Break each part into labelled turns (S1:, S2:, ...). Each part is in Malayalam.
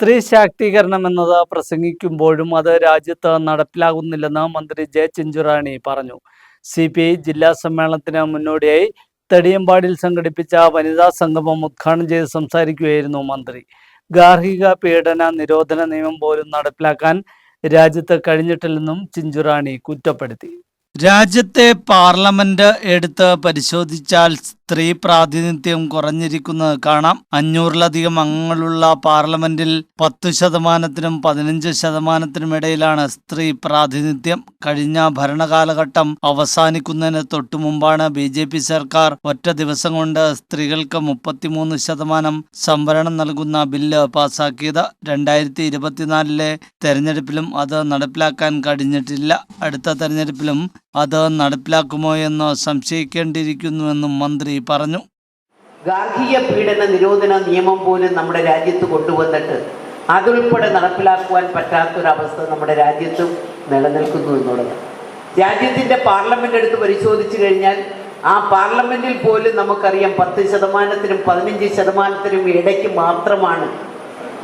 S1: സ്ത്രീ ശാക്തീകരണം എന്നത് പ്രസംഗിക്കുമ്പോഴും അത് രാജ്യത്ത് നടപ്പിലാകുന്നില്ലെന്ന് മന്ത്രി ജെ ചെഞ്ചുറാണി പറഞ്ഞു. സി പി ഐ ജില്ലാ സമ്മേളനത്തിന് മുന്നോടിയായി തടിയമ്പാടിൽ സംഘടിപ്പിച്ച വനിതാ സംഗമം ഉദ്ഘാടനം ചെയ്ത് സംസാരിക്കുകയായിരുന്നു മന്ത്രി. ഗാർഹിക പീഡന നിരോധന നിയമം പോലും നടപ്പിലാക്കാൻ രാജ്യത്ത് കഴിഞ്ഞിട്ടില്ലെന്നും ചിഞ്ചുറാണി കുറ്റപ്പെടുത്തി. രാജ്യത്തെ പാർലമെന്റ് എടുത്ത് പരിശോധിച്ചാൽ സ്ത്രീ പ്രാതിനിധ്യം കുറഞ്ഞിരിക്കുന്നത് കാണാം. അഞ്ഞൂറിലധികം അംഗങ്ങളുള്ള പാർലമെന്റിൽ പത്ത് ശതമാനത്തിനും പതിനഞ്ച് ശതമാനത്തിനും ഇടയിലാണ് സ്ത്രീ പ്രാതിനിധ്യം. കഴിഞ്ഞ ഭരണകാലഘട്ടം അവസാനിക്കുന്നതിന് തൊട്ടു മുമ്പാണ് ബി ജെ പി സർക്കാർ ഒറ്റ ദിവസം കൊണ്ട് സ്ത്രീകൾക്ക് മുപ്പത്തിമൂന്ന് ശതമാനം സംവരണം നൽകുന്ന ബില്ല് പാസാക്കിയത്. രണ്ടായിരത്തി ഇരുപത്തിനാലിലെ തെരഞ്ഞെടുപ്പിലും അത് നടപ്പിലാക്കാൻ കഴിഞ്ഞിട്ടില്ല. അടുത്ത തെരഞ്ഞെടുപ്പിലും അത് നടപ്പിലാക്കുമോ എന്ന് സംശയിക്കേണ്ടിയിരിക്കുന്നുവെന്നും മന്ത്രി പറഞ്ഞു.
S2: ഗാർഹിക പീഡന നിരോധന നിയമം പോലും നമ്മുടെ രാജ്യത്ത് കൊണ്ടുവന്നിട്ട് അതുൾപ്പെടെ നടപ്പിലാക്കുവാൻ പറ്റാത്തൊരവസ്ഥ നമ്മുടെ രാജ്യത്തും നിലനിൽക്കുന്നു എന്നുള്ളത്. രാജ്യത്തിന്റെ പാർലമെന്റ് എടുത്ത് പരിശോധിച്ചു കഴിഞ്ഞാൽ ആ പാർലമെന്റിൽ പോലും നമുക്കറിയാം പത്ത് ശതമാനത്തിനും പതിനഞ്ച് ശതമാനത്തിനും ഇടയ്ക്ക് മാത്രമാണ്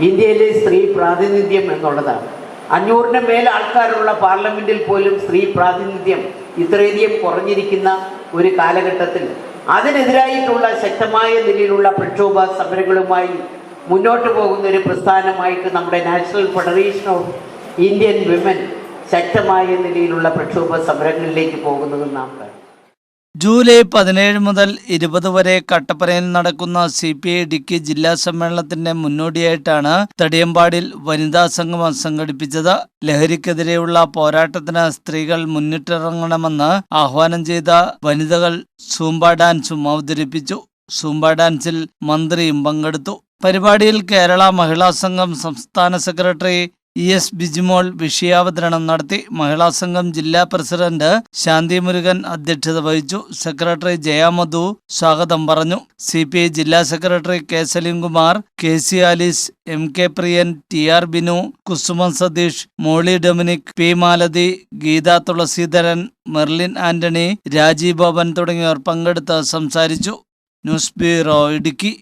S2: ഇന്ത്യയിലെ സ്ത്രീ പ്രാതിനിധ്യം എന്നുള്ളതാണ്. അഞ്ഞൂറിന് മേൽ ആൾക്കാരുള്ള പാർലമെന്റിൽ പോലും സ്ത്രീ പ്രാതിനിധ്യം ഇത്രയധികം കുറഞ്ഞിരിക്കുന്ന ഒരു കാലഘട്ടത്തിൽ അതിനെതിരായിട്ടുള്ള ശക്തമായ നിലയിലുള്ള പ്രക്ഷോഭ സമരങ്ങളുമായി മുന്നോട്ട് പോകുന്ന ഒരു പ്രസ്ഥാനമായിട്ട് നമ്മുടെ National Federation of Indian Women ശക്തമായ നിലയിലുള്ള പ്രക്ഷോഭ സമരങ്ങളിലേക്ക് പോകുന്നത് നാം കാണും
S1: ജൂലൈ പതിനേഴ് മുതൽ ഇരുപത് വരെ കട്ടപ്പനയിൽ നടക്കുന്ന സി പി ഐ ഇടുക്കി ജില്ലാ സമ്മേളനത്തിന്റെ മുന്നോടിയായിട്ടാണ് തടിയമ്പാടിൽ വനിതാ സംഗമം സംഘടിപ്പിച്ചത്. ലഹരിക്കെതിരെയുള്ള പോരാട്ടത്തിന് സ്ത്രീകൾ മുന്നിട്ടിറങ്ങണമെന്ന് ആഹ്വാനം ചെയ്ത വനിതകൾ സൂംബ ഡാൻസും അവതരിപ്പിച്ചു. സൂംബ ഡാൻസിൽ മന്ത്രിയും പങ്കെടുത്തു. പരിപാടിയിൽ കേരള മഹിളാ സംഘം സംസ്ഥാന സെക്രട്ടറി ഇ എസ് ബിജിമോൾ വിഷയാവതരണം നടത്തി മഹിളാ സംഘം ജില്ലാ പ്രസിഡന്റ് ശാന്തി മുരുകൻ അധ്യക്ഷത വഹിച്ചു. സെക്രട്ടറി ജയാമധു സ്വാഗതം പറഞ്ഞു. സി പി ഐ ജില്ലാ secretary K Salimkumar K C Alice M K Priyan T R Binu Kusuman Satheesh Molly Dominic P Malathi Geetha Thulasidharan Merlin Antony Rajeev Bhavan തുടങ്ങിയവർ പങ്കെടുത്ത് സംസാരിച്ചു. News bureau Idukki.